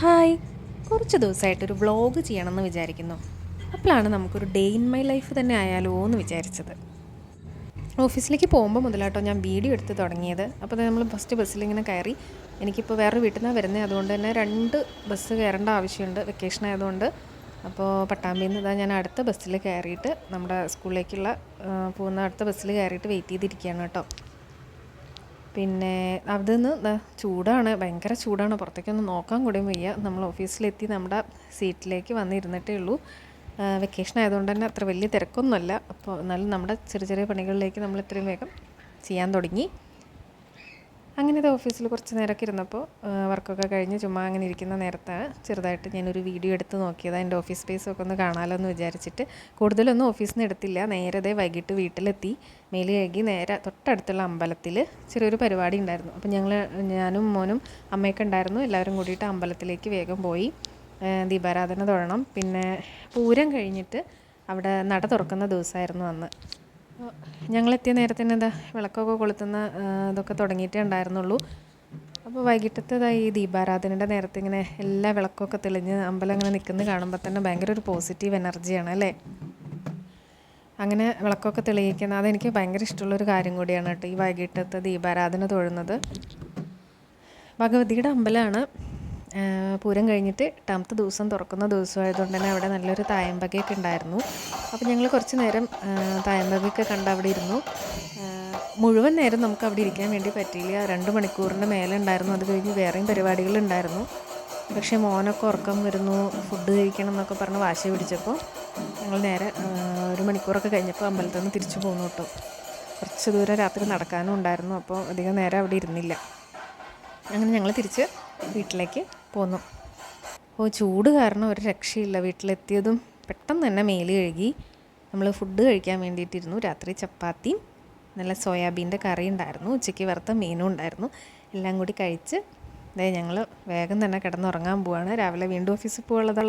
Hi. കുറച്ച് ദിവസമായിട്ടൊരു vlog ചെയ്യണമെന്ന് വിചാരിക്കുന്നു. അപ്പോഴാണ് നമുക്കൊരു ഡേ ഇൻ മൈ ലൈഫ് തന്നെ ആയാലോ എന്ന് വിചാരിച്ചത്. ഓഫീസിലേക്ക് പോകുമ്പോൾ മുതലാട്ടോ ഞാൻ വീഡിയോ എടുത്ത് തുടങ്ങിയത്. അപ്പോൾ നമ്മൾ ഫസ്റ്റ് ബസ്സിലിങ്ങനെ കയറി. എനിക്കിപ്പോൾ വേറെ വീട്ടിൽ നിന്നാണ് വരുന്നത്. അതുകൊണ്ട് തന്നെ രണ്ട് ബസ് കയറേണ്ട ആവശ്യമുണ്ട്. വെക്കേഷൻ ആയതുകൊണ്ട്. അപ്പോൾ പട്ടാമ്പിയിൽ നിന്ന് ഇതാ ഞാൻ അടുത്ത ബസ്സിൽ കയറിയിട്ട് നമ്മുടെ സ്കൂളിലേക്കുള്ള പോകുന്ന അടുത്ത ബസ്സിൽ കയറിയിട്ട് വെയിറ്റ് ചെയ്തിരിക്കുകയാണ് കേട്ടോ. പിന്നെ അവിടെ നിന്ന് ദാ ചൂടാണ് ഭയങ്കര ചൂടാണ്. പുറത്തേക്കൊന്നും നോക്കാൻ കൂടിയും വയ്യ. നമ്മൾ ഓഫീസിലെത്തി നമ്മുടെ സീറ്റിലേക്ക് വന്നിരുന്നിട്ടേ ഉള്ളൂ. വെക്കേഷൻ ആയതുകൊണ്ട് തന്നെ അത്ര വലിയ തിരക്കൊന്നുമല്ല. അപ്പോൾ എന്നാലും നമ്മുടെ ചെറിയ ചെറിയ പണികളിലേക്ക് നമ്മൾ ഇത്രയും വേഗം ചെയ്യാൻ തുടങ്ങി. അങ്ങനെ അത് ഓഫീസിൽ കുറച്ച് നേരമൊക്കെ ഇരുന്നപ്പോൾ വർക്കൊക്കെ കഴിഞ്ഞ് ചുമ്മാ അങ്ങനെ ഇരിക്കുന്ന നേരത്താണ് ചെറുതായിട്ട് ഞാനൊരു വീഡിയോ എടുത്ത് നോക്കിയത്. എന്റെ ഓഫീസ് സ്പേസൊക്കെ ഒന്ന് കാണാമല്ലോ എന്ന് വിചാരിച്ചിട്ട് കൂടുതലൊന്നും ഓഫീസിൽ നിന്ന് എടുത്തില്ല. നേരത്തെ വൈകിട്ട് വീട്ടിലെത്തി. മേൽ കഴുകി നേരെ തൊട്ടടുത്തുള്ള അമ്പലത്തിൽ ചെറിയൊരു പരിപാടി ഉണ്ടായിരുന്നു. അപ്പോൾ ഞങ്ങൾ ഞാനും മോനും അമ്മയൊക്കെ ഉണ്ടായിരുന്നു. എല്ലാവരും കൂടിയിട്ട് അമ്പലത്തിലേക്ക് വേഗം പോയി ദീപാരാധന തൊഴണം. പിന്നെ പൂരം കഴിഞ്ഞിട്ട് അവിടെ നട തുറക്കുന്ന ദിവസമായിരുന്നു അന്ന്. ഞങ്ങളെത്തിയ നേരത്തിന് എന്താ വിളക്കൊക്കെ കൊളുത്തുന്ന ഇതൊക്കെ തുടങ്ങിയിട്ടേ ഉണ്ടായിരുന്നുള്ളൂ. അപ്പോൾ വൈകിട്ടത്തെ ഈ ദീപാരാധനയുടെ നേരത്തെ ഇങ്ങനെ എല്ലാ വിളക്കൊക്കെ തെളിഞ്ഞ് അമ്പലം അങ്ങനെ നിൽക്കുന്നത് കാണുമ്പോൾ തന്നെ ഭയങ്കര ഒരു പോസിറ്റീവ് എനർജിയാണ് അല്ലേ? അങ്ങനെ വിളക്കൊക്കെ തെളിയിക്കുന്നത് അതെനിക്ക് ഭയങ്കര ഇഷ്ടമുള്ളൊരു കാര്യം കൂടിയാണ് കേട്ടോ ഈ വൈകിട്ടത്തെ ദീപാരാധന തൊഴുന്നത്. ഭഗവതിയുടെ അമ്പലമാണ് പൂരം കഴിഞ്ഞിട്ട് എട്ടാമത്തെ ദിവസം തുറക്കുന്ന ദിവസമായതുകൊണ്ട് തന്നെ അവിടെ നല്ലൊരു തായമ്പകയൊക്കെ ഉണ്ടായിരുന്നു. അപ്പോൾ ഞങ്ങൾ കുറച്ച് നേരം തായമ്പകയൊക്കെ കണ്ട് അവിടെ ഇരുന്നു. മുഴുവൻ നേരം നമുക്ക് അവിടെ ഇരിക്കാൻ വേണ്ടി പറ്റിയില്ല. രണ്ട് മണിക്കൂറിന്റെ മേലെ ഉണ്ടായിരുന്നു. അത് കഴിഞ്ഞ് വേറെയും പരിപാടികളുണ്ടായിരുന്നു പക്ഷേ മോനൊക്കെ ഉറക്കം വരുന്നു ഫുഡ് കഴിക്കണം എന്നൊക്കെ പറഞ്ഞ് വാശി പിടിച്ചപ്പോൾ ഞങ്ങൾ നേരെ ഒരു മണിക്കൂറൊക്കെ കഴിഞ്ഞപ്പോൾ അമ്പലത്തിൽ നിന്ന് തിരിച്ചു പോന്നു കേട്ടോ. കുറച്ച് ദൂരം രാത്രി നടക്കാനും ഉണ്ടായിരുന്നു. അപ്പോൾ അധികം നേരം അവിടെ ഇരുന്നില്ല. അങ്ങനെ ഞങ്ങൾ തിരിച്ച് വീട്ടിലേക്ക് പോന്നു. ഓ ചൂട് കാരണം ഒരു രക്ഷയില്ല. വീട്ടിലെത്തിയതും പെട്ടെന്ന് തന്നെ മേൽ കഴുകി. നമ്മൾ ഫുഡ് കഴിക്കാൻ വേണ്ടിയിട്ടിരുന്നു. രാത്രി ചപ്പാത്തിയും നല്ല സോയാബീന്റെ കറി ഉണ്ടായിരുന്നു ഉച്ചയ്ക്ക് വറുത്ത മീനും ഉണ്ടായിരുന്നു. എല്ലാം കൂടി കഴിച്ച് അതായത് ഞങ്ങൾ വേഗം തന്നെ കിടന്നുറങ്ങാൻ പോവാണ്. രാവിലെ വീണ്ടും ഓഫീസിൽ പോകാനുള്ളതുള്ള